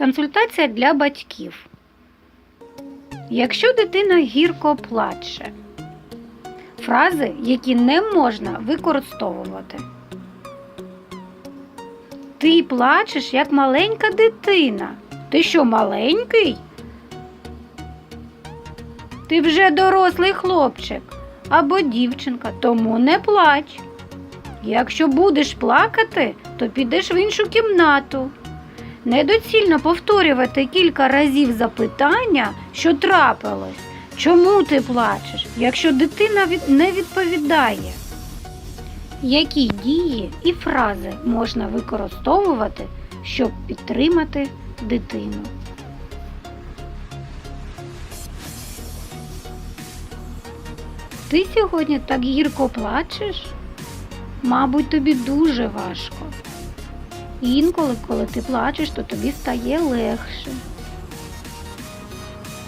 Консультація для батьків. Якщо дитина гірко плаче, фрази, які не можна використовувати. Ти плачеш як маленька дитина. Ти що, маленький? Ти вже дорослий хлопчик або дівчинка, тому не плач. Якщо будеш плакати, то підеш в іншу кімнату. Недоцільно повторювати кілька разів запитання, що трапилось. Чому ти плачеш, якщо дитина не відповідає? Які дії і фрази можна використовувати, щоб підтримати дитину? Ти сьогодні так гірко плачеш? Мабуть, тобі дуже важко. Інколи, коли ти плачеш, то тобі стає легше.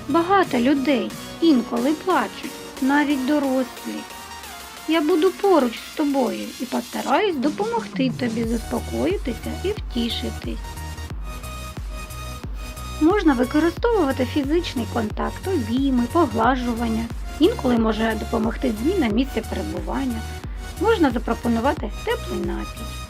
Багато людей інколи плачуть, навіть дорослі. Я буду поруч з тобою і постараюсь допомогти тобі заспокоїтися і втішитись. Можна використовувати фізичний контакт, обійми, поглажування. Інколи може допомогти зміна місця перебування. Можна запропонувати теплий напій.